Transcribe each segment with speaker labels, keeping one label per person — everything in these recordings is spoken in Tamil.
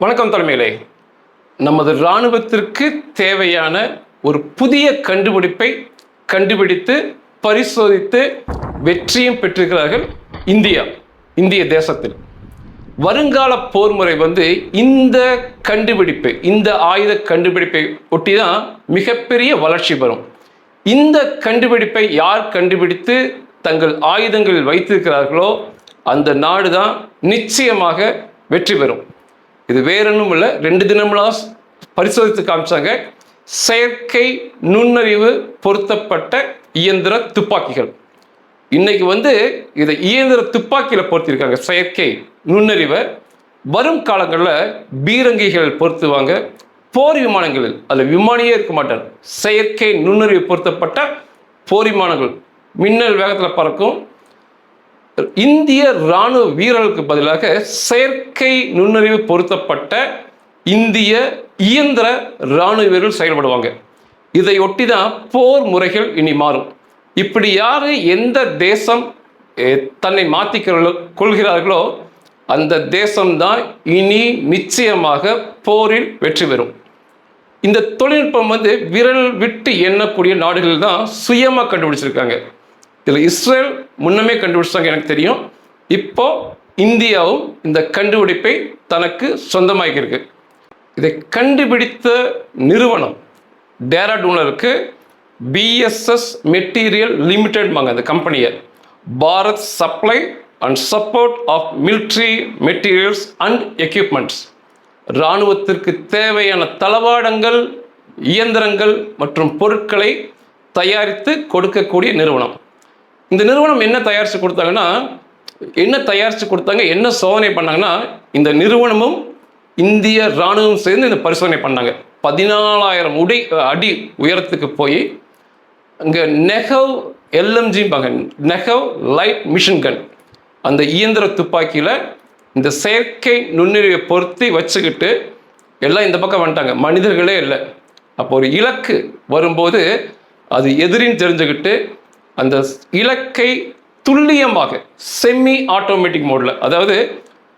Speaker 1: வணக்கம் தலைமையிலே. நமது இராணுவத்திற்கு தேவையான ஒரு புதிய கண்டுபிடிப்பை கண்டுபிடித்து பரிசோதித்து வெற்றியும் பெற்றிருக்கிறார்கள் இந்தியா இந்திய தேசத்தில். வருங்கால போர் முறை வந்து இந்த கண்டுபிடிப்பு இந்த ஆயுத கண்டுபிடிப்பை ஒட்டி தான் மிகப்பெரிய வளர்ச்சி பெறும் இந்த கண்டுபிடிப்பை யார் கண்டுபிடித்து தங்கள் ஆயுதங்களில் வைத்திருக்கிறார்களோ அந்த நாடு தான் நிச்சயமாக வெற்றி பெறும். இது வேறொன்னும் இல்லை. ரெண்டு தினம்லாம் பரிசோதித்து காமிச்சாங்க. செயற்கை நுண்ணறிவு பொருத்தப்பட்ட இயந்திர துப்பாக்கிகள். இன்னைக்கு வந்து இதை இயந்திர துப்பாக்கியில் பொருத்திருக்காங்க. செயற்கை நுண்ணறிவை. வரும் காலங்களில் பீரங்கிகள் பொருத்துவாங்க. போர் விமானங்களில் அதில் விமானியே இருக்க மாட்டார். செயற்கை நுண்ணறிவு பொருத்தப்பட்ட போர் விமானங்கள். மின்னல் வேகத்தில் பறக்கும். இந்திய இராணுவ வீரர்களுக்கு பதிலாக செயற்கை நுண்ணறிவு பொருத்தப்பட்ட இந்திய இயந்திர இராணுவ வீரர்கள் செயல்படுவாங்க. இதையொட்டி தான் போர் முறைகள் இனி மாறும். இப்படி யாரு எந்த தேசம் தன்னை மாற்றிக்க கொள்கிறார்களோ அந்த தேசம்தான் இனி நிச்சயமாக போரில் வெற்றி பெறும். இந்த தொழில்நுட்பம் வந்து விரல் விட்டு எண்ணக்கூடிய நாடுகள் தான் சுயமாக கண்டுபிடிச்சிருக்காங்க. இதில் இஸ்ரேல் முன்னமே கண்டுபிடிச்சாங்க எனக்கு தெரியும். இப்போ இந்தியாவும் இந்த கண்டுபிடிப்பை தனக்கு சொந்தமாக்கியிருக்கு. இதை கண்டுபிடித்த நிறுவனம் டேராடூனில் பிஎஸ்எஸ் மெட்டீரியல் லிமிடெட்மாங்க அந்த கம்பெனியை. Bharat supply and support of military materials and equipments இராணுவத்திற்கு தேவையான தளவாடங்கள் இயந்திரங்கள் மற்றும் பொருட்களை தயாரித்து கொடுக்கக்கூடிய நிறுவனம். இந்த நிறுவனம் என்ன தயாரித்து கொடுத்தாங்கன்னா என்ன தயாரித்து கொடுத்தாங்க என்ன சோதனை பண்ணாங்கன்னா இந்த நிறுவனமும் இந்திய இராணுவம் சேர்ந்து இந்த பரிசோதனை பண்ணாங்க. பதினாலாயிரம் உடை அடி உயரத்துக்கு போய் அங்கே நெகவ் எல்எம்ஜிம்பாங்க நெகவ் லைட் மிஷின் கன். அந்த இயந்திர துப்பாக்கியில் இந்த செயற்கை நுண்ணறிவை பொருத்தி வச்சுக்கிட்டு எல்லாம் இந்த பக்கம் வந்துட்டாங்க. மனிதர்களே இல்லை. அப்போ ஒரு இலக்கு வரும்போது அது எதிரின்னு தெரிஞ்சுக்கிட்டு அந்த இலக்கை துல்லியமாக செமி ஆட்டோமேட்டிக் மோடில் அதாவது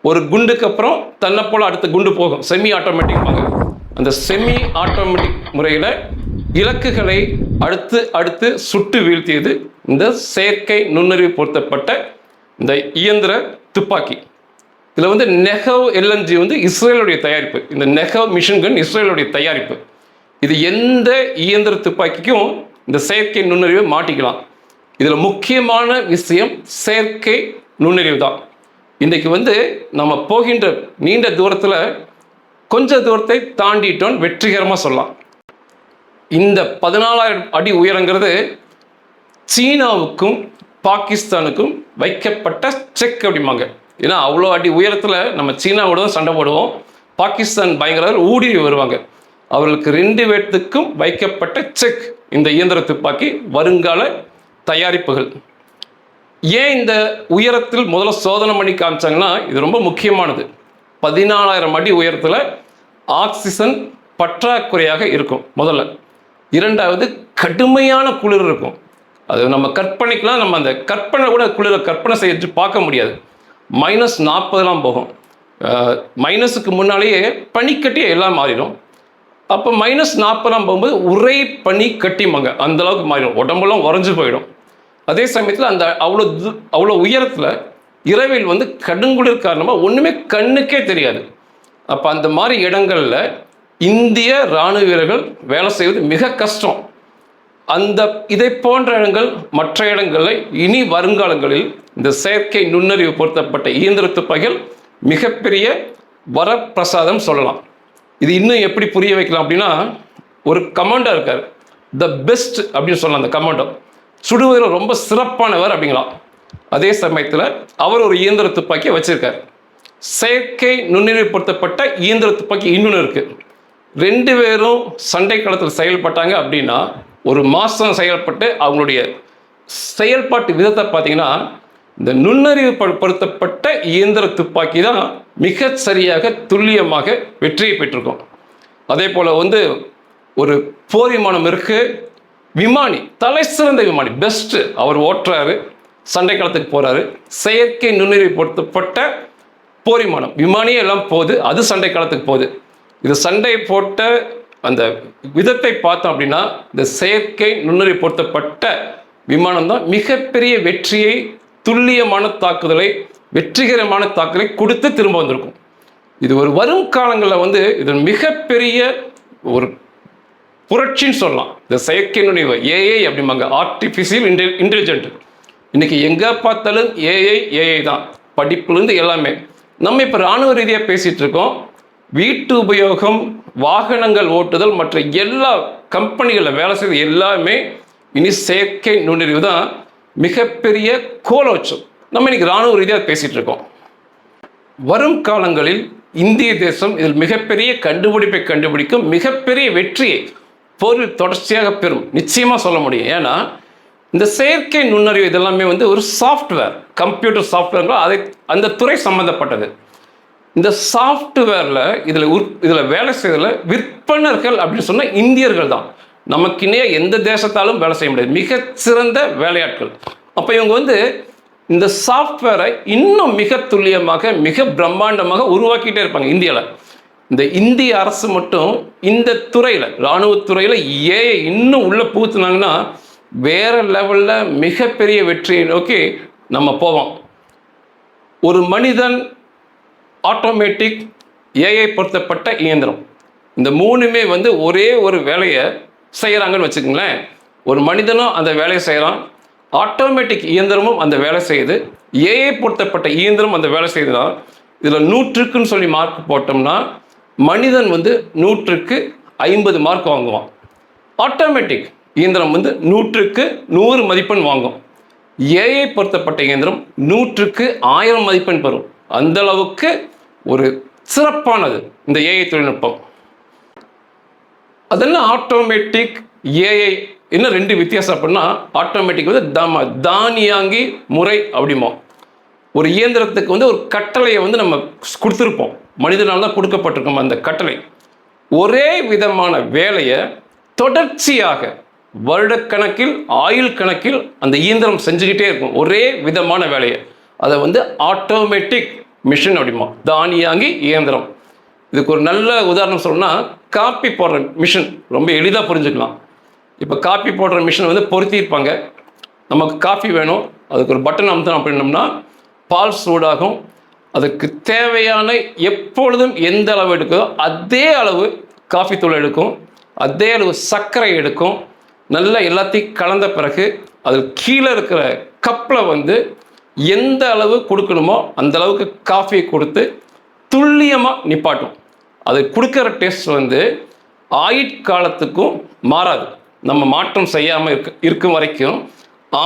Speaker 1: ஒரு குண்டுக்கு அப்புறம் தன்னை போல் அடுத்த குண்டு போகும் செமி ஆட்டோமேட்டிக் அந்த செமி ஆட்டோமேட்டிக் முறையில் இலக்குகளை அடுத்து அடுத்து சுட்டு வீழ்த்தியது இந்த செயற்கை நுண்ணறிவு பொருத்தப்பட்ட இந்த இயந்திர துப்பாக்கி. இதில் வந்து நெகவ் எல்என்ஜி வந்து இஸ்ரேலுடைய தயாரிப்பு. இந்த நெகவ் மிஷின் கன் இஸ்ரேலுடைய தயாரிப்பு. இது எந்த இயந்திர துப்பாக்கிக்கும் இந்த செயற்கை நுண்ணறிவை மாட்டிக்கலாம். இதில் முக்கியமான விஷயம் செயற்கை நுண்ணறிவு தான். இன்றைக்கு வந்து நம்ம போகின்ற நீண்ட தூரத்தில் கொஞ்ச தூரத்தை தாண்டிட்டோம் வெற்றிகரமாக சொல்லலாம். இந்த பதினாலாயிரம் அடி உயரங்கிறது சீனாவுக்கும் பாகிஸ்தானுக்கும் வைக்கப்பட்ட செக் அப்படிம்பாங்க. ஏன்னா அவ்வளோ அடி உயரத்தில் நம்ம சீனாவோட தான் சண்டை போடுவோம். பாகிஸ்தான் பயங்கரர் ஊடி வருவாங்க. அவர்களுக்கு ரெண்டு பேர்த்துக்கும் வைக்கப்பட்ட செக் இந்த இயந்திர துப்பாக்கி வருங்கால தயாரிப்புகள். ஏன் இந்த உயரத்தில் முதல்ல சோதனை பண்ணி காமிச்சாங்கன்னா இது ரொம்ப முக்கியமானது. பதினாலாயிரம் அடி உயரத்தில் ஆக்சிஜன் பற்றாக்குறையாக இருக்கும் முதல்ல. இரண்டாவது கடுமையான குளிர் இருக்கும். அது நம்ம கற்பனைக்கெலாம் நம்ம அந்த கற்பனை கூட குளிரை கற்பனை செய்து பார்க்க முடியாது. மைனஸ் நாற்பதுலாம் போகும். மைனஸுக்கு முன்னாலேயே பனிக்கட்டியே எல்லாம் மாறிடும். அப்போ மைனஸ் நாற்பதாம் போகும்போது உரை பனி கட்டிமாங்க அந்தளவுக்கு மாறிடும். உடம்பெல்லாம் உறைஞ்சு போயிடும். அதே சமயத்தில் அந்த அவ்வளோ அவ்வளோ உயரத்தில் இரவில் வந்து கடுங்குளிர் காரணமாக ஒன்றுமே கண்ணுக்கே தெரியாது. அப்போ அந்த மாதிரி இடங்களில் இந்திய இராணுவ வீரர்கள் வேலை செய்வது மிக கஷ்டம். அந்த இதை போன்ற இடங்கள் மற்ற இடங்களில் இனி வருங்காலங்களில் இந்த செயற்கை நுண்ணறிவு பொருத்தப்பட்ட இயந்திர துப்பாக்கிகள் மிகப்பெரிய வரப்பிரசாதம் சொல்லலாம். இது இன்னும் எப்படி புரிய வைக்கலாம் அப்படின்னா ஒரு கமாண்டோ இருக்கார். த பெஸ்ட் அப்படின்னு சொல்லலாம் அந்த கமாண்டோ. சுடுவதில் ரொம்ப சிறப்பானவர் அப்படிங்களாம் அதே சமயத்தில் அவர் ஒரு இயந்திர துப்பாக்கியை வச்சிருக்கார். செயற்கை நுண்ணறிவுப்படுத்தப்பட்ட இயந்திர துப்பாக்கி இன்னொன்று இருக்குது ரெண்டு பேரும் சண்டை களத்தில் செயல்பட்டாங்க அப்படின்னா ஒரு மாதம் செயல்பட்டு அவங்களுடைய செயல்பாட்டு விதத்தை பார்த்தீங்கன்னா இந்த நுண்ணறிவு படுத்தப்பட்ட இயந்திர துப்பாக்கி தான் மிக சரியாக துல்லியமாக வெற்றியை பெற்றிருக்கும். அதே போல் வந்து ஒரு போர் விமானம் இருக்குது விமானி தலை சிறந்த விமானி பெஸ்ட்டு அவர் ஓட்டுறாரு சண்டை களத்துக்கு போகிறாரு செயற்கை நுண்ணறிவு பொருத்தப்பட்ட போர் விமானம் விமானியே எல்லாம் போகுது அது சண்டை காலத்துக்கு போகுது. இது சண்டை போட்ட அந்த விதத்தை பார்த்தோம் அப்படின்னா இந்த செயற்கை நுண்ணறிவு பொருத்தப்பட்ட விமானம் தான் மிகப்பெரிய வெற்றியை துல்லியமான தாக்குதலை வெற்றிகரமான தாக்குதலை கொடுத்து திரும்ப வந்திருக்கும். இது ஒரு வரும் காலங்களில் வந்து இது மிகப்பெரிய ஒரு புரட்சின்னு சொல்லலாம். இந்த செயற்கை நுழைவு ஏஐ அப்படிம்பாங்க. ஆர்டிஃபிஷியல் இன்டெ இன்டெலிஜென்ட் இன்னைக்கு எங்கே பார்த்தாலும் ஏஐ ஏஐ தான். படிப்புலேருந்து எல்லாமே. நம்ம இப்போ இராணுவ ரீதியாக பேசிகிட்டு இருக்கோம். வீட்டு உபயோகம் வாகனங்கள் ஓட்டுதல் மற்ற எல்லா கம்பெனிகளில் வேலை செய்வது எல்லாமே இனி செயற்கை நுண்ணறிவு தான். மிகப்பெரிய கோலோச்சம். நம்ம இன்னைக்கு இராணுவ ரீதியாக பேசிகிட்டு இருக்கோம். வரும் காலங்களில் இந்திய தேசம் இதில் மிகப்பெரிய கண்டுபிடிப்பை கண்டுபிடிக்கும் மிகப்பெரிய வெற்றியை பொருள் தொடர்ச்சியாக பெறும். நிச்சயமாக சொல்ல முடியும். ஏன்னா இந்த செயற்கை நுண்ணறிவு இதெல்லாமே வந்து ஒரு சாஃப்ட்வேர் கம்ப்யூட்டர் சாஃப்ட்வேர் அதை அந்த துறை சம்மந்தப்பட்டது இந்த சாஃப்ட்வேரில் இதில் உற் இதில் வேலை செய்யறதுல விற்பனர்கள் அப்படின்னு சொன்னால் இந்தியர்கள் தான். நமக்கினே எந்த தேசத்தாலும் வேலை செய்ய முடியாது. மிக சிறந்த வேலையாட்கள். அப்போ இவங்க வந்து இந்த சாஃப்ட்வேரை இன்னும் மிக துல்லியமாக மிக பிரம்மாண்டமாக உருவாக்கிட்டே இருப்பாங்க இந்தியாவில் இந்த இந்திய அரசு மட்டும் இந்த துறையில் இராணுவத்துறையில் ஏஐ இன்னும் உள்ளே புகுத்துனாங்கன்னா வேறு லெவலில் மிகப்பெரிய வெற்றியை நோக்கி நம்ம போவோம். ஒரு மனிதன் ஆட்டோமேட்டிக் ஏஐ பொருத்தப்பட்ட இயந்திரம். இந்த மூணுமே வந்து ஒரே ஒரு வேலையை செய்கிறாங்கன்னு வச்சுக்கோங்களேன். ஒரு மனிதனும் அந்த வேலையை செய்கிறான் ஆட்டோமேட்டிக் இயந்திரமும் அந்த வேலை செய்யுது. ஏஐ பொருத்தப்பட்ட இயந்திரம் அந்த வேலை செய்யுதுன்னா இதில் நூற்றுக்குன்னு சொல்லி மார்க் போட்டோம்னா மனிதன் வந்து நூற்றுக்கு ஐம்பது மார்க் வாங்குவான். ஆட்டோமேட்டிக் இயந்திரம் வந்து நூற்றுக்கு நூறு மதிப்பெண் வாங்கும். ஏஐ பொருத்தப்பட்ட இயந்திரம் நூற்றுக்கு ஆயிரம் மதிப்பெண் பெறும். அந்த அளவுக்கு ஒரு சிறப்பானது இந்த ஏஐ தொழில்நுட்பம். அதெல்லாம் ஆட்டோமேட்டிக் ஏஐ இன்னும் ரெண்டு வித்தியாசம் அப்படின்னா ஆட்டோமேட்டிக் வந்து தம தானியாங்கி முறை அப்படிமா ஒரு இயந்திரத்துக்கு வந்து ஒரு கட்டளையை வந்து நம்ம கொடுத்துருப்போம். மனிதனால் தான் கொடுக்கப்பட்டிருக்கோம் அந்த கட்டளை. ஒரே விதமான வேலையை தொடர்ச்சியாக வருடக்கணக்கில் ஆயுள் கணக்கில் அந்த இயந்திரம் செஞ்சுக்கிட்டே இருக்கும். ஒரே விதமான வேலையை. அதை வந்து ஆட்டோமேட்டிக் மிஷின் அப்படிமா. தானியாங்கி இயந்திரம். இதுக்கு ஒரு நல்ல உதாரணம் சொல்லணும்னா காப்பி போடுற மிஷின் ரொம்ப எளிதாக புரிஞ்சுக்கலாம். இப்போ காப்பி போடுற மிஷினை வந்து பொருத்தியிருப்பாங்க நமக்கு காஃபி வேணும். அதுக்கு ஒரு பட்டன் அமுத்தணும் அப்படின்னோம்னா பால் சூடாகும். அதுக்கு தேவையான எப்பொழுதும் எந்த அளவு எடுக்குதோ அதே அளவு காஃபி தூள் எடுக்கும். அதே அளவு சர்க்கரை எடுக்கும். நல்லா எல்லாத்தையும் கலந்த பிறகு அதில் கீழே இருக்கிற கப்பில் வந்து எந்த அளவு கொடுக்கணுமோ அந்த அளவுக்கு காஃபியை கொடுத்து துல்லியமாக நிப்பாட்டும். அது கொடுக்குற டேஸ்ட் வந்து ஆயுட்காலத்துக்கும் மாறாது. நம்ம மாற்றம் செய்யாமல் இருக்க இருக்கும் வரைக்கும்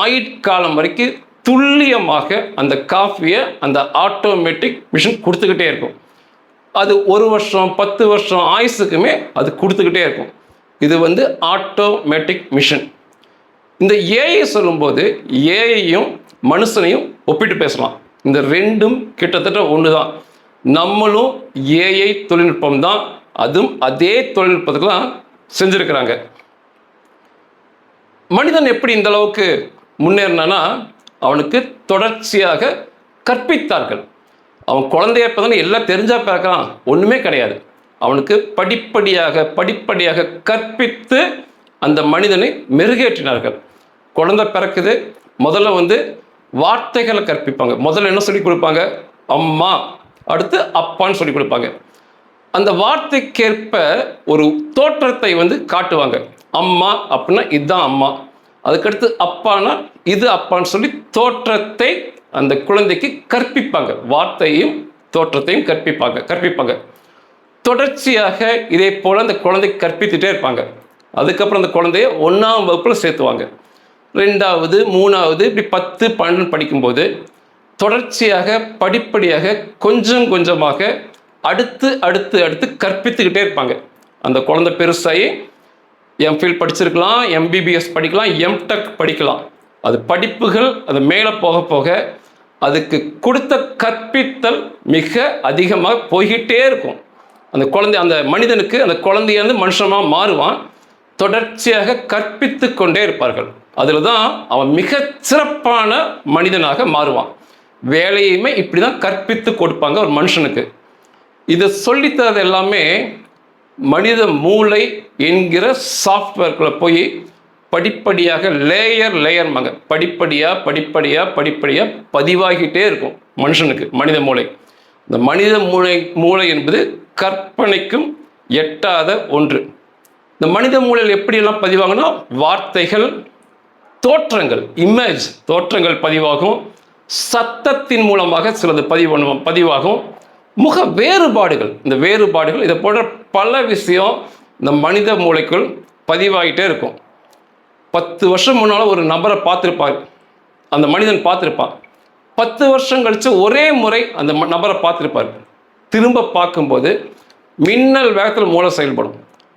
Speaker 1: ஆயுட்காலம் வரைக்கும் துல்லியமாக அந்த காஃபியை அந்த ஆட்டோமேட்டிக் மிஷின் கொடுத்துக்கிட்டே இருக்கும். அது ஒரு வருஷம் பத்து வருஷம் ஆயுசுக்குமே அது கொடுத்துக்கிட்டே இருக்கும். இது வந்து ஆட்டோமேட்டிக் மிஷின் இந்த ஏஐ சொல்லும்போது ஏஐயும் மனுஷனையும் ஒப்பிட்டு பேசலாம். இந்த ரெண்டும் கிட்டத்தட்ட ஒன்று தான் நம்மளும் ஏஐ தொழில்நுட்பம் தான் அதுவும் அதே தொழில்நுட்பத்துக்கு தான் செஞ்சுருக்கிறாங்க. மனிதன் எப்படி இந்த அளவுக்கு முன்னேறினானா அவனுக்கு தொடர்ச்சியாக கற்பித்தார்கள். அவன் குழந்தைய பிறந்தானே எல்லாம் தெரிஞ்சா பிறக்கிறான் ஒன்றுமே கிடையாது. அவனுக்கு படிப்படியாக படிப்படியாக கற்பித்து அந்த மனிதனை மெருகேற்றினார்கள். குழந்தை பிறக்குது. முதல்ல வந்து வார்த்தைகளை கற்பிப்பாங்க. முதல்ல என்ன சொல்லி கொடுப்பாங்க? அம்மா. அடுத்து அப்பான்னு சொல்லி கொடுப்பாங்க. அந்த வார்த்தைக்கேற்ப ஒரு தோற்றத்தை வந்து காட்டுவாங்க. அம்மா அப்படின்னா இதுதான் அம்மா. அதுக்கடுத்து அப்பானா இது அப்பான்னு சொல்லி தோற்றத்தை அந்த குழந்தைக்கு கற்பிப்பாங்க. வார்த்தையும் தோற்றத்தையும் கற்பிப்பாங்க கற்பிப்பாங்க. தொடர்ச்சியாக இதே போல் அந்த குழந்தை கற்பித்துட்டே இருப்பாங்க. அதுக்கப்புறம் அந்த குழந்தைய ஒன்றாம் வகுப்பில் சேர்த்துவாங்க. ரெண்டாவது மூணாவது இப்படி பத்து பன்னெண்டு படிக்கும்போது தொடர்ச்சியாக படிப்படியாக கொஞ்சம் கொஞ்சமாக அடுத்து அடுத்து அடுத்து கற்பித்துக்கிட்டே இருப்பாங்க. அந்த குழந்தை பெருசாகி எம்ஃபில் படிச்சிருக்கலாம் எம்பிபிஎஸ் படிக்கலாம் எம்டெக் படிக்கலாம். அது படிப்புகள் அது மேலே போக போக அதுக்கு கொடுத்த கற்பித்தல் மிக அதிகமாக போய்கிட்டே இருக்கும். அந்த குழந்தை அந்த மனிதனுக்கு அந்த குழந்தையிலேருந்து மனுஷனாக மாறுவான். தொடர்ச்சியாக கற்பித்து கொண்டே இருப்பார்கள். அதில் தான் அவன் மிக சிறப்பான மனிதனாக மாறுவான். வேலையுமே இப்படி தான் கற்பித்து கொடுப்பாங்க ஒரு மனுஷனுக்கு. இதை சொல்லித்தரது எல்லாமே மனித மூளை என்கிற சாஃப்ட்வேர்க்குள்ளே போய் படிப்படியாக லேயர் லேயர்மாங்க படிப்படியாக படிப்படியாக படிப்படியாக பதிவாகிட்டே இருக்கும் மனுஷனுக்கு மனித மூளை. இந்த மனித மூளை மூளை என்பது கற்பனைக்கும் எட்டாத ஒன்று. இந்த மனித மூளையில் எப்படியெல்லாம் பதிவாகும்னா வார்த்தைகள் தோற்றங்கள் இமேஜ் தோற்றங்கள் பதிவாகும். சத்தத்தின் மூலமாக சிலது பதிவு பண்ணுவோம் பதிவாகும். முக வேறுபாடுகள் இந்த வேறுபாடுகள் இதை போன்ற பல விஷயம் இந்த மனித மூளைக்குள் பதிவாகிட்டே இருக்கும். பத்து வருஷம் முன்னால் ஒரு நபரை பார்த்துருப்பார். அந்த மனிதன் பார்த்துருப்பான். பத்து வருஷம் கழித்து ஒரே முறை அந்த ம- நபரை பார்த்துருப்பார். திரும்ப பார்க்கும்போது மின்னல் வேகத்தில் மூளை செயல்படும்.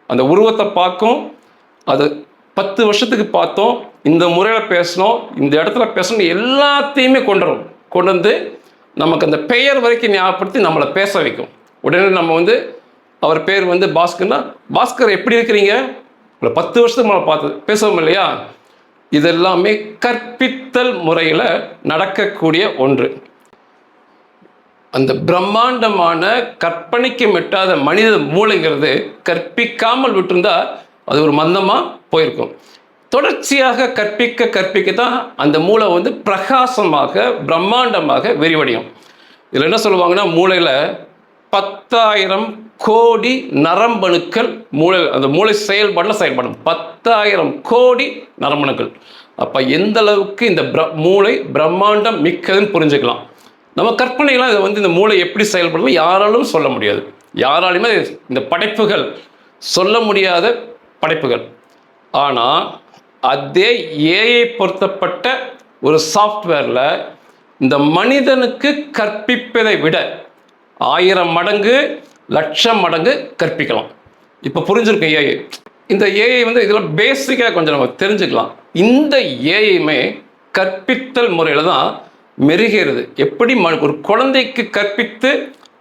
Speaker 1: அந்த உருவத்தை பார்க்கும் அது பத்து வருஷத்துக்கு பார்த்தோம் இந்த முறையில் பேசணும் இந்த இடத்துல பேசணும் எல்லாத்தையுமே கொண்டு வரும் கொண்டு வந்து நமக்கு அந்த பெயர் வரைக்கும் ஞாபகப்படுத்தி நம்மளை பேச வைக்கும். உடனே நம்ம வந்து அவர் பேர் வந்து பாஸ்கர்னா பாஸ்கர் எப்படி இருக்கிறீங்க? உங்களை பத்து வருஷத்துக்கு மேலே பார்த்து பேசவும் இல்லையா? இதெல்லாமே கற்பித்தல் முறையில் நடக்கக்கூடிய ஒன்று. அந்த பிரம்மாண்டமான கற்பனைக்கு மெட்டாத மனித மூளைங்கிறது கற்பிக்காமல் விட்டிருந்தா அது ஒரு மந்தமாக போயிருக்கும். தொடர்ச்சியாக கற்பிக்க கற்பிக்க தான் அந்த மூளை வந்து பிரகாசமாக பிரம்மாண்டமாக விரிவடையும். இதில் என்ன சொல்லுவாங்கன்னா மூளையில் பத்தாயிரம் கோடி நரம்பணுக்கள் மூளை அந்த மூளை செயல்பாடில் செயல்படும். பத்தாயிரம் கோடி நரம்பணுக்கள். அப்போ எந்த அளவுக்கு இந்த பிர மூளை பிரம்மாண்டம் மிக்கதுன்னு புரிஞ்சுக்கலாம். நம்ம கற்பனைலாம் இதை வந்து இந்த மூளை எப்படி செயல்படும் யாராலும் சொல்ல முடியாது. யாராலையுமே இந்த படைப்புகள் சொல்ல முடியாத படைப்புகள். ஆனால் அதே ஏஐ பொருத்தப்பட்ட ஒரு சாஃப்ட்வேரில் இந்த மனிதனுக்கு கற்பிப்பதை விட ஆயிரம் மடங்கு லட்சம் மடங்கு கற்பிக்கலாம். இப்போ புரிஞ்சிருக்கு ஏஐ இந்த ஏஐ வந்து இதில் பேசிக்காக கொஞ்சம் நம்ம தெரிஞ்சுக்கலாம். இந்த ஏஐமே கற்பித்தல் முறையில் தான் மெருகேறுது. எப்படி ம ஒரு குழந்தைக்கு கற்பித்து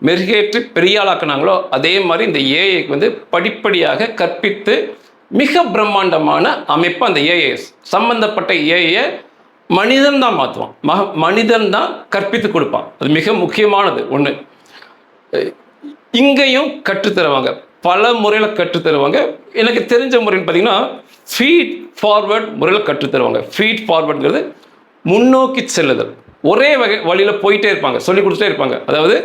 Speaker 1: மெருகேற்றி பெரியாளாக்குனாங்களோ அதே மாதிரி இந்த ஏஐக்கு வந்து படிப்படியாக கற்பித்து மிக பிரம்மாண்டமான அமைப்பு அந்த ஏஐஎஸ் சம்பந்தப்பட்ட ஏஐயை மனிதன் தான் மாற்றுவான் மக மனிதன் தான் கற்பித்து கொடுப்பான். அது மிக முக்கியமானது. ஒன்று இங்கேயும் கற்றுத்தருவாங்க பல முறையில் கற்றுத்தருவாங்க எனக்கு தெரிஞ்ச முறைன்னு பார்த்தீங்கன்னா ஃபீட் ஃபார்வர்ட் முறையில் கற்றுத்தருவாங்க ஃபீட் ஃபார்வர்டுங்கிறது முன்னோக்கி செல்லுதல். ஒரே வகை வழியில் போயிட்டே இருப்பாங்க. சொல்லி கொடுத்துட்டே இருப்பாங்க. அதாவது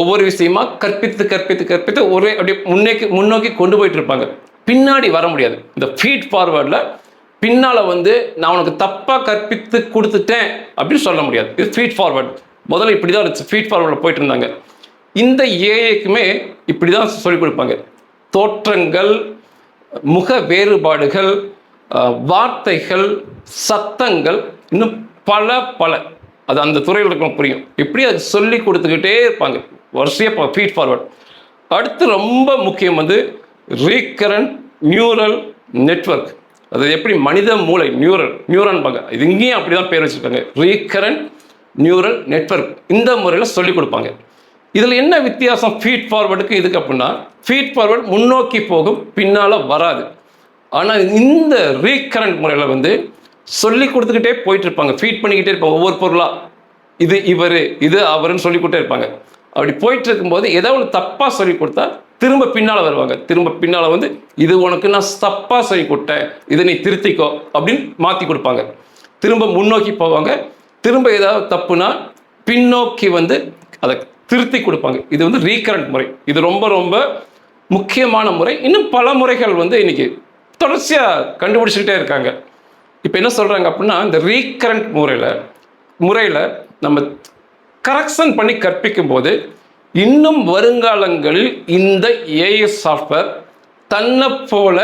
Speaker 1: ஒவ்வொரு விஷயமா கற்பித்து கற்பித்து கற்பித்து ஒரே அப்படியே முன்னேக்கி முன்னோக்கி கொண்டு போயிட்டு இருப்பாங்க. பின்னாடி வர முடியாது. இந்த ஃபீட் ஃபார்வர்டில் பின்னால் வந்து நான் உனக்கு தப்பாக கற்பித்து கொடுத்துட்டேன் அப்படின்னு சொல்ல முடியாது. இது ஃபீட் ஃபார்வர்ட் முதல்ல இப்படி தான் இருந்துச்சு ஃபீட் ஃபார்வர்டில் போயிட்டு இருந்தாங்க. இந்த ஏஐக்குமே இப்படி தான் சொல்லிக் கொடுப்பாங்க. தோற்றங்கள் முக வேறுபாடுகள் வார்த்தைகள் சத்தங்கள் இன்னும் பல பல. அது அந்த துறையில் இருக்க புரியும். இப்படி அது சொல்லி கொடுத்துக்கிட்டே இருப்பாங்க. வரிசையாக ஃபீட் ஃபார்வர்ட் அடுத்து ரொம்ப முக்கியம் வந்து ரீகரண்ட் நியூரல் நெட்வொர்க் அது எப்படி? மனித மூளை நியூரல் நியூரன்பாங்க இது இங்கேயும் அப்படி தான் பேர் வச்சுருக்காங்க. ரீகரண்ட் நியூரல் நெட்வொர்க் இந்த முறையில் சொல்லிக் கொடுப்பாங்க. இதில் என்ன வித்தியாசம்? ஃபீட் ஃபார்வர்டுக்கு இதுக்கு அப்படின்னா ஃபீட் ஃபார்வர்டு முன்னோக்கி போகும் பின்னால் வராது. ஆனால் இந்த ரீகரண்ட் முறையில் வந்து சொல்லி கொடுத்துக்கிட்டே போயிட்டு இருப்பாங்க. ஃபீட் பண்ணிக்கிட்டே இருப்பாங்க ஒவ்வொரு பொருளாக இது இவர் இது அவருன்னு சொல்லி கொடுத்தே இருப்பாங்க. அப்படி போயிட்டு இருக்கும்போது ஏதோ ஒன்று தப்பாக சொல்லி கொடுத்தா திரும்ப பின்னால் வருவாங்க. திரும்ப பின்னால் வந்து இது உனக்கு நான் தப்பாக சொல்லி கொடுத்தேன் இதை நீ திருத்திக்கோ அப்படின்னு மாற்றி கொடுப்பாங்க. திரும்ப முன்னோக்கி போவாங்க. திரும்ப ஏதாவது தப்புனா பின்னோக்கி வந்து அதை திருத்தி கொடுப்பாங்க. இது வந்து ரீகரண்ட் முறை. இது ரொம்ப ரொம்ப முக்கியமான முறை. இன்னும் பல முறைகள் வந்து இன்னைக்கு தொடர்ச்சியாக கண்டுபிடிச்சிக்கிட்டே இருக்காங்க. இப்போ என்ன சொல்கிறாங்க அப்படின்னா இந்த ரீகரண்ட் முறையில் முறையில் நம்ம கரெக்ஷன் பண்ணி கற்பிக்கும் போது இன்னும் வருங்காலங்களில் இந்த ஏஐ சாஃப்ட்வேர் தன்னை போல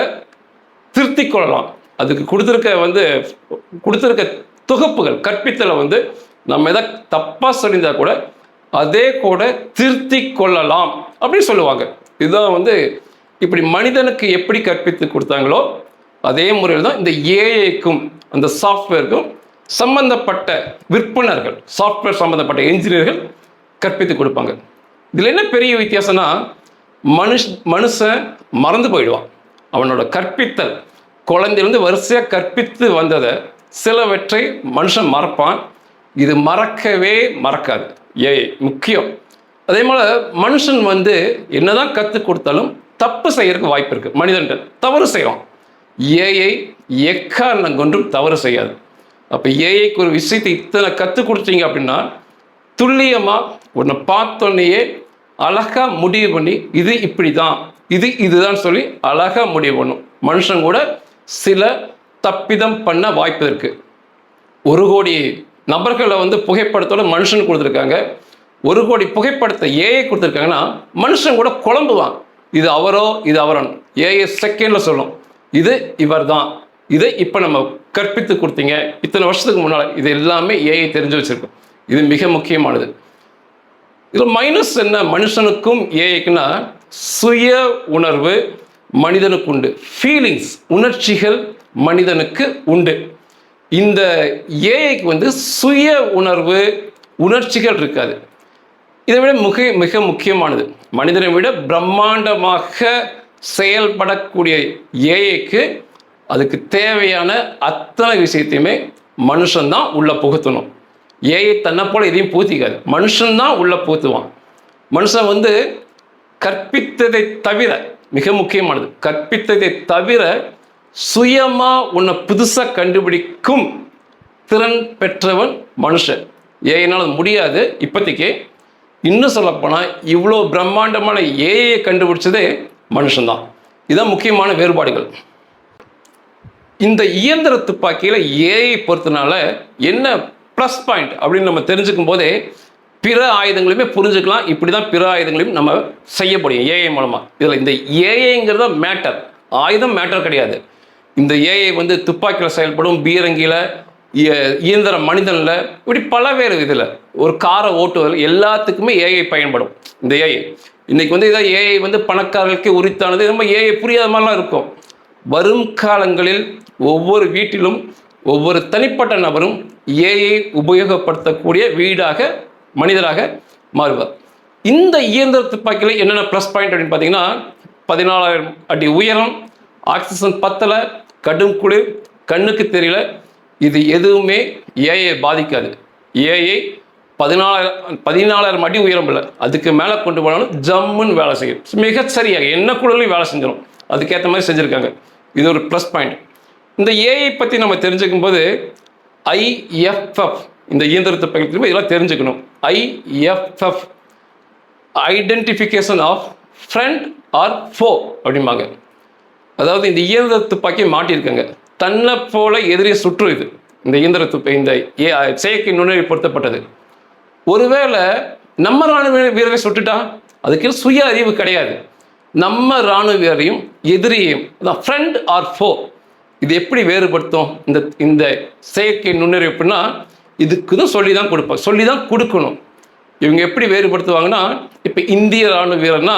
Speaker 1: திருத்திக் கொள்ளலாம். அதுக்கு கொடுத்துருக்க வந்து கொடுத்துருக்க தொகுப்புகள் கற்பித்தலை வந்து நம்ம எதை தப்பாக சொல்லியிருந்தா கூட அதே கூட திருத்தி கொள்ளலாம் அப்படின்னு சொல்லுவாங்க. இதுதான் வந்து இப்படி மனிதனுக்கு எப்படி கற்பித்து கொடுத்தாங்களோ அதே முறையில் தான் இந்த ஏஐக்கும் அந்த சாஃப்ட்வேருக்கும் சம்பந்தப்பட்ட விற்பனர்கள் சாஃப்ட்வேர் சம்பந்தப்பட்ட என்ஜினியர்கள் கற்பித்து கொடுப்பாங்க. இதில் என்ன பெரிய வித்தியாசம்னா மனுஷ் மனுஷன் மறந்து போயிடுவான். அவனோட கற்பித்தல் குழந்தையிலேருந்து வரிசையாக கற்பித்து வந்ததை சிலவற்றை மனுஷன் மறப்பான். இது மறக்கவே மறக்காது. ஏஐ முக்கியம். அதே போல் மனுஷன் வந்து என்னதான் கற்றுக் கொடுத்தாலும் தப்பு செய்யறதுக்கு வாய்ப்பு இருக்குது மனிதன்கள் தவறு செய்வான் ஏஐ எக்காரணம் கொண்டும் தவறு செய்யாது. அப்போ ஏஐக்கு ஒரு விஷயத்தை இத்தனை கற்றுக் கொடுத்தீங்க அப்படின்னா துல்லியமாக உன்னை பார்த்தோன்னையே அழகாக முடிவு பண்ணி இது இப்படி தான் இது இதுதான் சொல்லி அழகாக முடிவு பண்ணும். மனுஷன் கூட சில தப்பிதம் பண்ண வாய்ப்பு இருக்குது ஒரு கோடி நபர்களை வந்து புகைப்படத்தோட மனுஷன் கொடுத்துருக்காங்க. ஒரு கோடி புகைப்படத்தை ஏஐ கொடுத்துருக்காங்கன்னா மனுஷன் கூட குழம்புவான். இது அவரோ இது அவரோ ஏஐ செகண்டில் சொல்லும். இது இவர் தான் இதை இப்போ நம்ம கற்பித்து கொடுத்தீங்க. இத்தனை வருஷத்துக்கு முன்னால் இது எல்லாமே ஏஐ தெரிஞ்சு வச்சுருக்கோம் இது மிக முக்கியமானது. இதில் மைனஸ் என்ன? மனுஷனுக்கும் ஏஐக்குன்னா சுய உணர்வு மனிதனுக்கு உண்டு. ஃபீலிங்ஸ் உணர்ச்சிகள் மனிதனுக்கு உண்டு. இந்த ஏஐக்கு வந்து சுய உணர்வு உணர்ச்சிகள் இருக்காது. இதை விட மிக மிக முக்கியமானது. மனிதனை விட பிரம்மாண்டமாக செயல்படக்கூடிய ஏஐக்கு அதுக்கு தேவையான அத்தனை விஷயத்தையுமே மனுஷன்தான் உள்ளே புகுத்தணும். ஏஐ தன்னை போல் எதையும் பூத்திக்காது மனுஷன்தான் உள்ளே பூத்துவான். மனுஷன் வந்து கற்பித்ததை தவிர மிக முக்கியமானது கற்பித்ததை தவிர சுயமாக உன்னை புதுசாக கண்டுபிடிக்கும் திறன் பெற்றவன் மனுஷன். ஏஐனால் முடியாது. இப்போதைக்கு இன்னும் சொல்லப்போனால் இவ்வளோ பிரம்மாண்டமான ஏஐயை கண்டுபிடிச்சதே மனுஷன்தான் இதுதான் முக்கியமான வேறுபாடுகள். இந்த இயந்திர துப்பாக்கியில் ஏஐ பொறுத்தனால என்ன ப்ளஸ் பாயிண்ட் அப்படின்னு நம்ம தெரிஞ்சுக்கும் போதே பிற ஆயுதங்களையுமே புரிஞ்சுக்கலாம். இப்படி தான் பிற ஆயுதங்களையும் நம்ம செய்ய முடியும். ஏஐ மூலமாக இதில் இந்த ஏஐங்கிறது மேட்டர் ஆயுதம் மேட்டர் கிடையாது. இந்த ஏஐ வந்து துப்பாக்கியில் செயல்படும் பீரங்கியில் இய- இயந்திர மனிதனில் இப்படி பல வேறு இதில். ஒரு காரை ஓட்டுவதில் எல்லாத்துக்குமே ஏஐ பயன்படும். இந்த ஏஐ இன்னைக்கு வந்து இதை ஏஐ வந்து பணக்காரர்களுக்கு உரித்தானது. நம்ம ஏஐ புரியாத மாதிரிலாம் இருக்கும். வரும் காலங்களில் ஒவ்வொரு வீட்டிலும் ஒவ்வொரு தனிப்பட்ட நபரும் ஏஐ உபயோகப்படுத்தக்கூடிய வீடாக மனிதராக மாறுவார். இந்த இயந்திர துப்பாக்கியில் என்னென்ன ப்ளஸ் பாயிண்ட் அப்படின்னு பார்த்தீங்கன்னா பதினாலாயிரம் அடி உயரம் ஆக்சிஜன் பத்தலை கடும் குளிர் கண்ணுக்கு தெரியல. இது எதுவுமே ஏஐ பாதிக்காது. ஏஐ பதினாலாயிரம் பதினாலாயிரம் அடி உயரம் இல்லை. அதுக்கு மேலே கொண்டு போனாலும் ஜம்முன்னு வேலை செய்யும். மிகச்சரியாக என்ன குழலையும் வேலை செஞ்சிடும் அதுக்கேற்ற மாதிரி செஞ்சுருக்காங்க. இது ஒரு ப்ளஸ் பாயிண்ட் இந்த ஏஐ பற்றி நம்ம தெரிஞ்சுக்கும் போது ஐஎஃப்எஃப் இந்த இயந்திரத்தை பயன்படுத்தி இதெல்லாம் தெரிஞ்சுக்கணும். IFF identification of friend or foe அப்படிம்பாங்க. அதாவது இந்த இயந்திர துப்பாக்கி மாட்டியிருக்காங்க. தன்னை போல எதிரியை சுற்று இது. இந்த இயந்திர துப்பை இந்த ஏ- செயற்கை நுண்ணறிவு பொருத்தப்பட்டது ஒருவேளை நம்ம ராணுவ வீரரை சுட்டுட்டான் அதுக்கு சுய அறிவு கிடையாது. நம்ம இராணுவ வீரரையும் எதிரியையும் ஃப்ரெண்ட் ஆர் ஃபோ இது எப்படி வேறுபடுத்தும்? இந்த இந்த செயற்கை நுண்ணறிவு இதுக்கு தான் சொல்லி தான் கொடுப்பாங்க சொல்லி தான் கொடுக்கணும். இவங்க எப்படி வேறுபடுத்துவாங்கன்னா இப்போ இந்திய ராணுவ வீரர்னா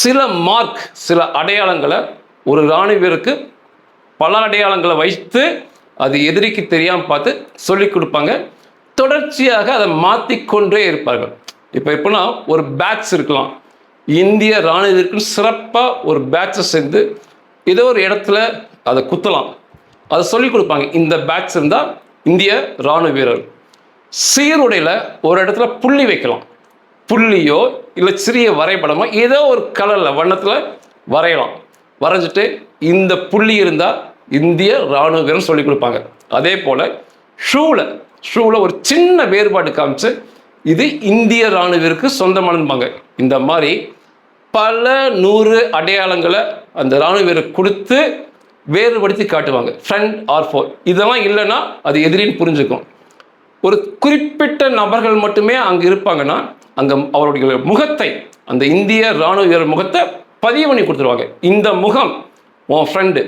Speaker 1: சில மார்க் சில அடையாளங்களை ஒரு ராணுவ வீரருக்கு பல அடையாளங்களை வைத்து அது எதிரிக்கு தெரியாமல் பார்த்து சொல்லி கொடுப்பாங்க. தொடர்ச்சியாக அதை மாற்றிக்கொண்டே இருப்பார்கள். இப்போ எப்படின்னா ஒரு பேட்ச் இருக்கலாம். இந்திய இராணுவத்திற்கு சிறப்பாக ஒரு பேட்சை சேர்ந்து ஏதோ ஒரு இடத்துல அதை குத்தலாம். அதை சொல்லி கொடுப்பாங்க. இந்த பேட்ஸ் இருந்தால் இந்திய ராணுவ வீரர். சீருடையில் ஒரு இடத்துல புள்ளி வைக்கலாம். புள்ளியோ இல்லை சிறிய வரைபடமோ ஏதோ ஒரு கலரில் வண்ணத்தில் வரையலாம். வரைஞ்சிட்டு இந்த புள்ளி இருந்தால் இந்திய ராணுவ வீரர் சொல்லி கொடுப்பாங்க. அதே போல் ஷூவில் ஷூவில் ஒரு சின்ன வேறுபாடு காமிச்சு இது இந்திய இராணுவருக்கு சொந்தமானதுபாங்க இந்த மாதிரி பல நூறு அடையாளங்களை அந்த ராணுவ வீரர் கொடுத்து வேறுபடுத்தி காட்டுவாங்க. ஃப்ரெண்ட் ஆர் ஃபோர் இதெல்லாம் இல்லைன்னா அது எதிரின்னு புரிஞ்சுக்கும். ஒரு குறிப்பிட்ட நபர்கள் மட்டுமே அங்கே இருப்பாங்கன்னா அங்கே அவருடைய முகத்தை அந்த இந்திய இராணுவ வீரர் முகத்தை பதிவு பண்ணி கொடுத்துருவாங்க. இந்த முகம் உன் ஃப்ரெண்டு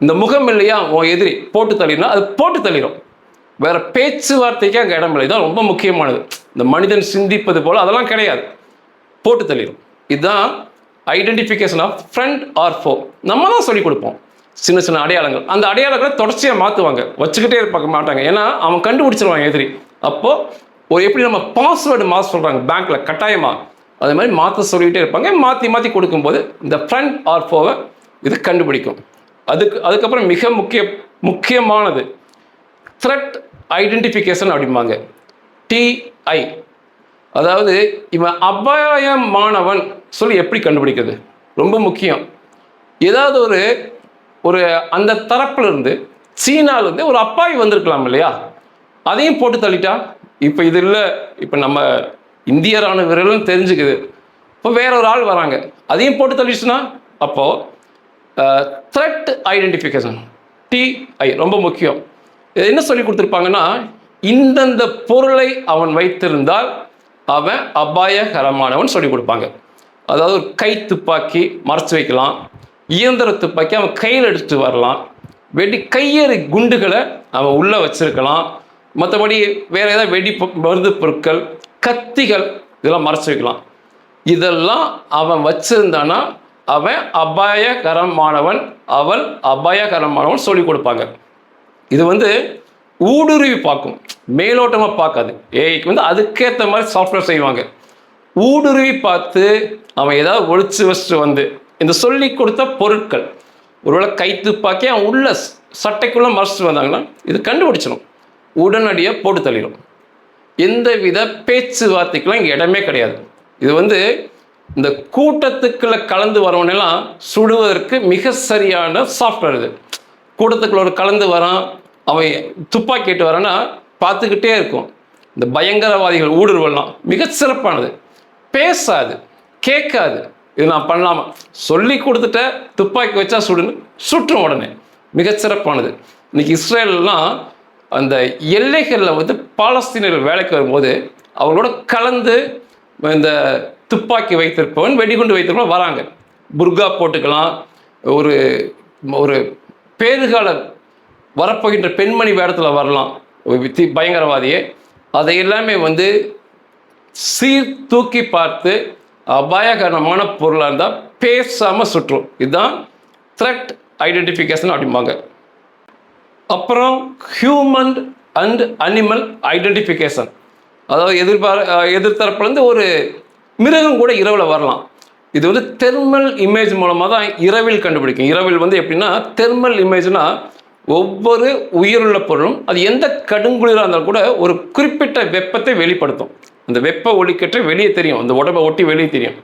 Speaker 1: இந்த முகம் இல்லையா உன் எதிரி. போட்டு தள்ளினா அது போட்டு தள்ளிடும். வேற பேச்சுவார்த்தைக்கு அங்கே இடம் இல்லை. இதுதான் ரொம்ப முக்கியமானது. இந்த மனிதன் சிந்திப்பது போல் அதெல்லாம் கிடையாது. போட்டு தள்ளிடும். இதுதான் ஐடென்டிஃபிகேஷன் ஆஃப் ஃப்ரெண்ட் ஆர் ஃபோ நம்ம தான் சொல்லிக் கொடுப்போம். சின்ன சின்ன அடையாளங்கள். அந்த அடையாளங்களை தொடர்ச்சியாக மாற்றுவாங்க வச்சுக்கிட்டே பார்க்க மாட்டாங்க. ஏன்னா அவன் கண்டுபிடிச்சிருவாங்க எதிரி அப்போது ஒரு எப்படி நம்ம பாஸ்வேர்டு மாற்ற சொல்கிறாங்க பேங்க்கில் கட்டாயமாக அது மாதிரி மாற்ற சொல்லிக்கிட்டே இருப்பாங்க. மாற்றி மாற்றி கொடுக்கும்போது இந்த ஃப்ரண்ட் ஆர் ஃபோவை இது கண்டுபிடிக்கும். அதுக்கு அதுக்கப்புறம் மிக முக்கிய முக்கியமானது த்ரெட் ஐடென்டிஃபிகேஷன் அப்படிம்பாங்க. டிஐ அதாவது இவன் அபாயமானவன் சொல்லி எப்படி கண்டுபிடிக்கிறது? ரொம்ப முக்கியம். ஏதாவது ஒரு ஒரு அந்த தரப்புலேருந்து இருந்து ஒரு அப்பாவி வந்திருக்கலாம் இல்லையா? அதையும் போட்டு தள்ளிட்டா? இப்போ இது இல்லை. இப்போ நம்ம இந்திய ராணுவ வீரர்களும் தெரிஞ்சுக்குது. இப்போ வேற ஒரு ஆள் வராங்க. அதையும் போட்டு தள்ளிடுச்சுன்னா அப்போது த்ரெட் ஐடென்டிஃபிகேஷன் டிஐ ரொம்ப முக்கியம். இது என்ன சொல்லி கொடுத்துருப்பாங்கன்னா இந்தந்த பொருளை அவன் வைத்திருந்தால் அவன் அபாயகரமானவன் சொல்லி கொடுப்பாங்க. அதாவது ஒரு கை துப்பாக்கி மறைச்சு வைக்கலாம். இயந்திர துப்பாக்கி அவன் கையில் எடுத்துட்டு வரலாம். வெடி கையெறி குண்டுகளை அவன் உள்ளே வச்சிருக்கலாம். மற்றபடி வேற ஏதாவது வெடி மருந்து பொருட்கள் கத்திகள் இதெல்லாம் மறைச்சு வைக்கலாம். இதெல்லாம் அவன் வச்சிருந்தானா அவன் அபாயகரமானவன் அவள் அபாயகரமானவன் சொல்லி கொடுப்பாங்க. இது வந்து ஊடுருவி பார்க்கும். மேலோட்டமாக பார்க்காது. ஏஐக்கு வந்து அதுக்கேற்ற மாதிரி சாஃப்ட்வேர் செய்வாங்க. ஊடுருவி பார்த்து அவன் ஏதாவது ஒழிச்சு வச்சுட்டு வந்து இந்த சொல்லி கொடுத்த பொருட்கள். ஒருவேளை கை துப்பாக்கி அவன் உள்ள சட்டைக்குள்ளே சட்டைக்குள்ள மறைச்சிட்டு வந்தாங்கன்னா இது கண்டுபிடிச்சிடும் உடனடியாக போட்டு தள்ளிடும் எந்த வித பேச்சுவார்த்தைக்கெல்லாம் இங்கே இடமே கிடையாது. இது வந்து இந்த கூட்டத்துக்குள்ள கலந்து வரவனெல்லாம் சுடுவதற்கு மிக சரியான சாஃப்ட்வேர் இது. கூட்டத்துக்குள்ள ஒரு கலந்து வரான் அவன் துப்பாக்கிட்டு வரான்னா பார்த்துக்கிட்டே இருக்கும். இந்த பயங்கரவாதிகள் ஊடுருவலாம் மிக சிறப்பானது. பேசாது கேட்காது. இது நான் பண்ணலாமா சொல்லி கொடுத்துட்ட துப்பாக்கி வச்சா சுடுன்னு சுற்றும் உடனே. மிகச்சிறப்பானது இன்னைக்கு இஸ்ரேல்லாம் அந்த எல்லைகளில் வந்து பாலஸ்தீனர்கள் வேலைக்கு வரும்போது அவங்களோட கலந்து இந்த துப்பாக்கி வைத்திருப்பவன் வெடிகுண்டு வைத்திருப்பவன் வராங்க. புர்கா போட்டுக்கலாம் ஒரு ஒரு பேறுகால வரப்போகின்ற பெண்மணி வேடத்தில் வரலாம். ஒரு பயங்கரவாதியே. அதை எல்லாமே வந்து சீர் தூக்கி பார்த்து அபாயகரமான பொருளாக இருந்தால் பேசாமல் சுற்றும் இதுதான் த்ரெட் ஐடென்டிஃபிகேஷன் அப்படிம்பாங்க. அப்புறம் ஹியூமன் அண்ட் அனிமல் ஐடென்டிஃபிகேஷன் அதாவது எதிர்பார எதிர்த்தரப்புலேருந்து ஒரு மிருகம் கூட இரவில் வரலாம். இது வந்து தெர்மல் இமேஜ் மூலமாக தான் இரவில் கண்டுபிடிக்கும். இரவில் வந்து எப்படின்னா தெர்மல் இமேஜ்னால் ஒவ்வொரு உயிருள்ள பொருளும் அது எந்த கடுங்குளிராக இருந்தாலும் கூட ஒரு குறிப்பிட்ட வெப்பத்தை வெளிப்படுத்தும். இந்த வெப்ப ஒளிக்கற்றை வெளியே தெரியும். அந்த உடம்பை ஒட்டி வெளியே தெரியும்.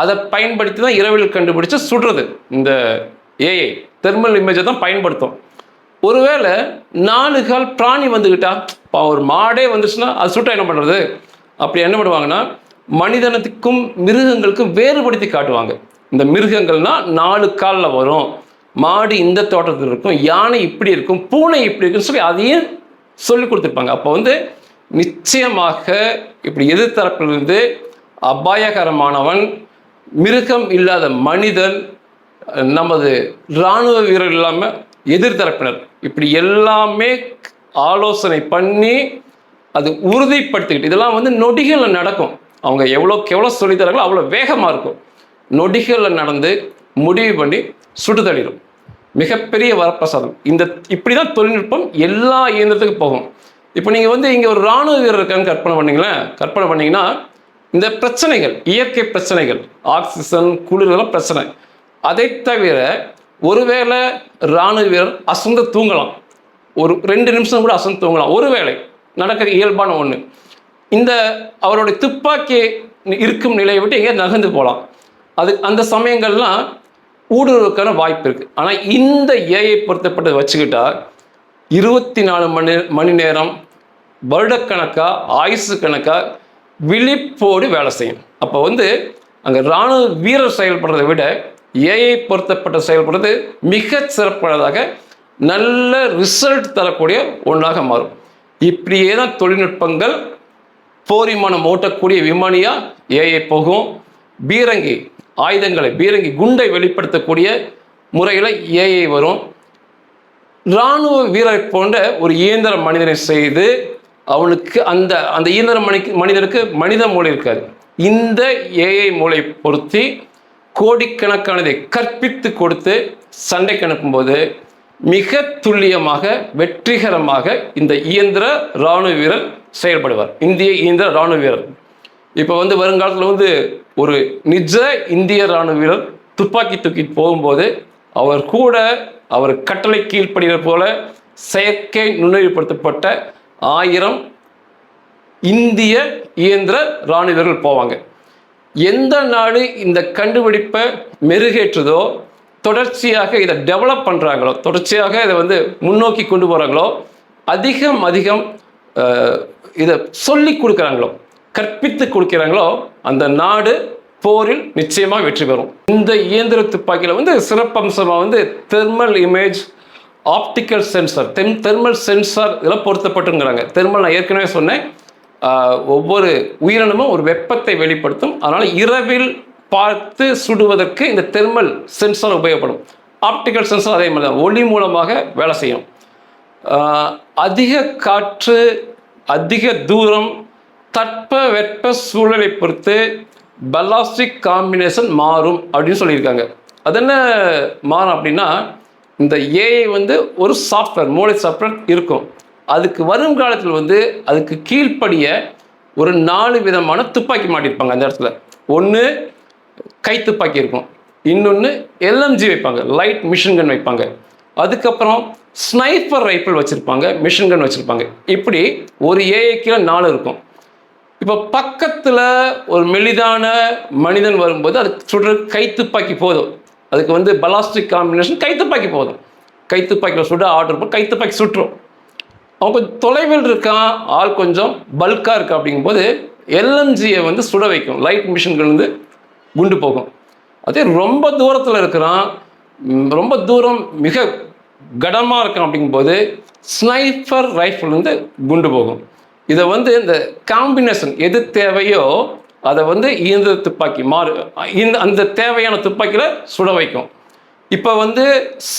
Speaker 1: அதை பயன்படுத்தி தான் இரவில் கண்டுபிடிச்சு சுடுறது. இந்த ஏஐ தெர்மல் இமேஜை தான் பயன்படுத்தும். ஒருவேளை நாலு கால் பிராணி வந்துக்கிட்டா இப்போ ஒரு மாடே வந்துச்சுன்னா அது சுட்டா என்ன பண்ணுறது அப்படி என்ன பண்ணுவாங்கன்னா மனிதனத்துக்கும் மிருகங்களுக்கும் வேறுபடுத்தி காட்டுவாங்க. இந்த மிருகங்கள்னா நாலு காலில் வரும். மாடு இந்த தோட்டத்தில் இருக்கும் யானை இப்படி இருக்கும் பூனை இப்படி இருக்குன்னு சொல்லி அதையும் சொல்லி கொடுத்துருப்பாங்க. அப்போ வந்து நிச்சயமாக இப்படி எதிர்த்தரப்பிலிருந்து அபாயகரமானவன் மிருகம் இல்லாத மனிதன் நமது இராணுவ வீரர் இல்லாமல் எதிர்த்தரப்பினர் இப்படி எல்லாமே ஆலோசனை பண்ணி அது உறுதிப்படுத்திக்கிட்டு இதெல்லாம் வந்து நொடிகளில் நடக்கும். அவங்க எவ்வளோக்கு எவ்வளோ சொல்லித்தராங்களோ அவ்வளோ வேகமாக இருக்கும். நொடிகளில் நடந்து முடிவு பண்ணி சுட்டு தள்ளிடும். மிகப்பெரிய வரப்பிரசாதம். இந்த இப்படி தான் தொழில்நுட்பம் எல்லா இயந்திரத்துக்கும் போகும். இப்போ நீங்கள் வந்து இங்கே ஒரு இராணுவ வீரர் இருக்கான்னு கற்பனை பண்ணீங்களேன் கற்பனை பண்ணிங்கன்னா இந்த பிரச்சனைகள் இயற்கை பிரச்சனைகள் ஆக்சிஜன் குளிரெல்லாம் பிரச்சனை. அதை தவிர ஒருவேளை இராணுவ வீரர் அசந்து தூங்கலாம். ஒரு ரெண்டு நிமிஷம் கூட அசந்து தூங்கலாம். ஒருவேளை நடக்கிற இயல்பான ஒன்று இந்த அவருடைய துப்பாக்கி இருக்கும் நிலையை விட்டு எங்கேயாவது நகர்ந்து போகலாம். அது அந்த சமயங்கள்லாம் ஊடுருவுக்கான வாய்ப்பு இருக்குது ஆனால் இந்த ஏஐ பொருத்தப்பட்டதை வச்சுக்கிட்டால் இருபத்தி நாலு மணி மணி நேரம் வருடக்கணக்காக ஆயுசு கணக்காக விழிப்போடு வேலை செய்யும். அப்போ வந்து அங்கே இராணுவ வீரர் செயல்படுறதை விட ஏஐ பொருத்தப்பட்ட செயல்படுறது மிக சிறப்பானதாக நல்ல ரிசல்ட் தரக்கூடிய ஒன்றாக மாறும். இப்படியே தான் தொழில்நுட்பங்கள் போர் விமானம் ஓட்டக்கூடிய விமானியாக ஏஐ போகும். பீரங்கி ஆயுதங்களை பீரங்கி குண்டை வெளிப்படுத்தக்கூடிய முறையில் ஏஐ வரும். இராணுவ வீரரை போன்ற ஒரு இயந்திர மனிதனை செய்து அவனுக்கு அந்த அந்த இயந்திர மணி மனிதனுக்கு மனித மூளை இருக்காது. இந்த ஏஐ மூளை பொருத்தி கோடிக்கணக்கானதை கற்பித்து கொடுத்து சண்டைக்கு அனுப்பும்போது மிக துல்லியமாக வெற்றிகரமாக இந்த இயந்திர இராணுவ வீரர் செயல்படுவார். இந்திய இயந்திர இராணுவ வீரர். இப்போ வந்து வருங்காலத்தில் வந்து ஒரு நிஜ இந்திய ராணுவ வீரர் துப்பாக்கி தூக்கிட்டு போகும்போது அவர் கூட அவர் கட்டளை கீழ்ப்படுகிற போல செயற்கை நுண்ணறிவுப்படுத்தப்பட்ட ஆயிரம் இந்திய இயந்திர ராணுவ வீரர்கள் போவாங்க. எந்த நாடு இந்த கண்டுபிடிப்பை மெருகேற்றுதோ தொடர்ச்சியாக இதை டெவலப் பண்ணுறாங்களோ தொடர்ச்சியாக இதை வந்து முன்னோக்கி கொண்டு போகிறாங்களோ அதிகம் அதிகம் இதை சொல்லி கொடுக்குறாங்களோ கற்பித்து கொடுக்குறாங்களோ அந்த நாடு போரில் நிச்சயமாக வெற்றி பெறும். இந்த இயந்திர துப்பாக்கியில் வந்து சிறப்பம்சமாக வந்து thermal image optical sensor them thermal sensor இதெல்லாம் பொருத்தப்பட்டுங்கிறாங்க தெர்மல் நான் ஏற்கனவே சொன்னேன். ஒவ்வொரு உயிரினமும் ஒரு வெப்பத்தை வெளிப்படுத்தும். அதனால் இரவில் பார்த்து சுடுவதற்கு இந்த தெர்மல் சென்சார் உபயோகப்படும். ஆப்டிக்கல் சென்சார் அதே மாதிரி தான். ஒளி மூலமாக வேலை செய்யும். அதிக காற்று அதிக தூரம் தட்ப வெப்ப சூழலை பொறுத்து பல்லாஸ்டிக் காம்பினேஷன் மாறும் அப்படின்னு சொல்லியிருக்காங்க. அது என்ன மாறும் அப்படின்னா இந்த ஏஐ வந்து ஒரு சாஃப்ட்வேர் மூளை சாஃப்ட்வேர் இருக்கும். அதுக்கு வருங்காலத்தில் வந்து அதுக்கு கீழ்ப்படிய ஒரு நாலு விதமான துப்பாக்கி மாட்டியிருப்பாங்க அந்த இடத்துல. ஒன்று கை துப்பாக்கி இருக்கும். இன்னொன்று எல்எம்ஜி வைப்பாங்க லைட் மிஷின் கன் வைப்பாங்க. அதுக்கப்புறம் ஸ்னைப்பர் ரைஃபிள் வச்சுருப்பாங்க மிஷின் கன் வச்சுருப்பாங்க. இப்படி ஒரு ஏஐ கீழே நாலு இருக்கும். இப்போ பக்கத்தில் ஒரு மெலிதான மனிதன் வரும்போது அது சுடுற கை துப்பாக்கி போதும். அதுக்கு வந்து பலாஸ்டிக் காம்பினேஷன் கை துப்பாக்கி போதும். கை துப்பாக்கியில் சுட ஆர்டர் போட்டு கை துப்பாக்கி சுட்டுரும். அவன் கொஞ்சம் தொலைவில் இருக்கான் ஆள் கொஞ்சம் பல்காக இருக்கு அப்படிங்கும்போது எல்எம்ஜியை வந்து சுட வைக்கும். லைட் மிஷின்கள் வந்து குண்டு போகும். அதே ரொம்ப தூரத்தில் இருக்கிறான் ரொம்ப தூரம் மிக கடமாக இருக்கான் அப்படிங்கும்போது ஸ்னைஃபர் ரைஃபிள் வந்து குண்டு போகும். இதை வந்து இந்த காம்பினேஷன் எது தேவையோ அதை வந்து இயந்திர துப்பாக்கி மாறு இந்த அந்த தேவையான துப்பாக்கியில் சுட வைக்கும். இப்போ வந்து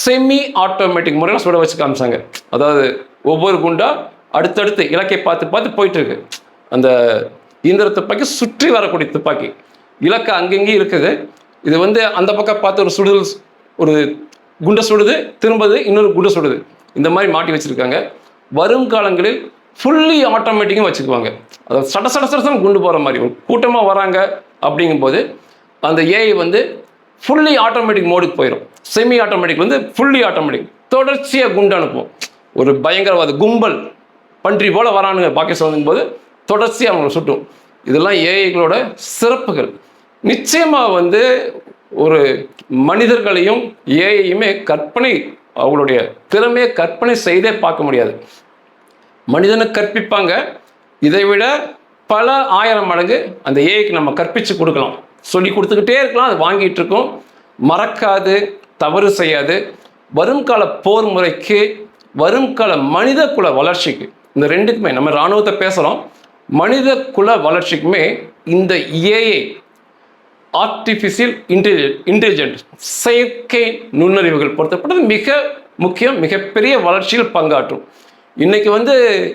Speaker 1: செமி ஆட்டோமேட்டிக் முறையில் சுட வச்சு காமிச்சாங்க. அதாவது ஒவ்வொரு குண்டா அடுத்தடுத்து இலக்கை பார்த்து பார்த்து போயிட்டுருக்கு. அந்த இயந்திர துப்பாக்கி சுற்றி வரக்கூடிய துப்பாக்கி. இலக்கு அங்கங்கேயும் இருக்குது. இது வந்து அந்த பக்கம் பார்த்து ஒரு சுடுதல் ஒரு குண்டை சுடுது திரும்பது இன்னொரு குண்டை சுடுது. இந்த மாதிரி மாட்டி வச்சுருக்காங்க. வரும் காலங்களில் ஃபுல்லி ஆட்டோமேட்டிக்கும் வச்சுக்குவாங்க. அதாவது சட சட சடசம் குண்டு போகிற மாதிரி கூட்டமாக வராங்க அப்படிங்கும்போது அந்த ஏஐ வந்து ஃபுல்லி ஆட்டோமேட்டிக் மோடுக்கு போயிடும் செமி ஆட்டோமேட்டிக் வந்து ஃபுல்லி ஆட்டோமேட்டிக் தொடர்ச்சியாக குண்டு அனுப்பும். ஒரு பயங்கரவாத கும்பல் பன்றி போல் வரானுங்க பாகிஸ்தான் போது தொடர்ச்சியாக அவங்களை சுட்டும். இதெல்லாம் ஏஐகளோட சிறப்புகள். நிச்சயமாக வந்து ஒரு மனிதர்களையும் ஏஐயுமே கற்பனை அவங்களுடைய திறமையை கற்பனை செய்தே பார்க்க முடியாது. மனிதனுக்கு கற்பிப்பாங்க. இதை விட பல ஆயிரம் மடங்கு அந்த ஏஐக்கு நம்ம கற்பித்து கொடுக்கலாம். சொல்லி கொடுத்துக்கிட்டே இருக்கலாம் அது வாங்கிட்டு இருக்கோம். மறக்காது தவறு செய்யாது. வருங்கால போர் முறைக்கு வருங்கால மனித குல வளர்ச்சிக்கு இந்த ரெண்டுக்குமே நம்ம இராணுவத்தை பேசுகிறோம் மனித குல வளர்ச்சிக்குமே இந்த ஏஐ ஆர்டிஃபிஷியல் இன்டெலி இன்டெலிஜென்ட் செயற்கை நுண்ணறிவுகள் பொருத்தப்பட்டது மிக முக்கியம் மிகப்பெரிய வளர்ச்சியில் பங்காற்றும். இன்னைக்கு வந்து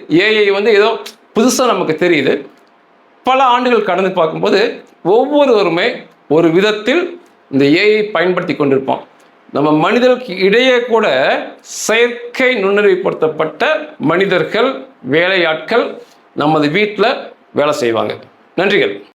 Speaker 1: ஏஐ வந்து ஏதோ புதுசாக நமக்கு தெரியுது. பல ஆண்டுகள் கடந்து பார்க்கும்போது ஒவ்வொருவருமே ஒரு விதத்தில் இந்த ஏஐ பயன்படுத்தி கொண்டிருப்போம். நம்ம மனிதர்களுக்கு இடையே கூட செயற்கை நுண்ணறிவுப்படுத்தப்பட்ட மனிதர்கள் வேலையாட்கள் நமது வீட்டில் வேலை செய்வாங்க. நன்றிகள்.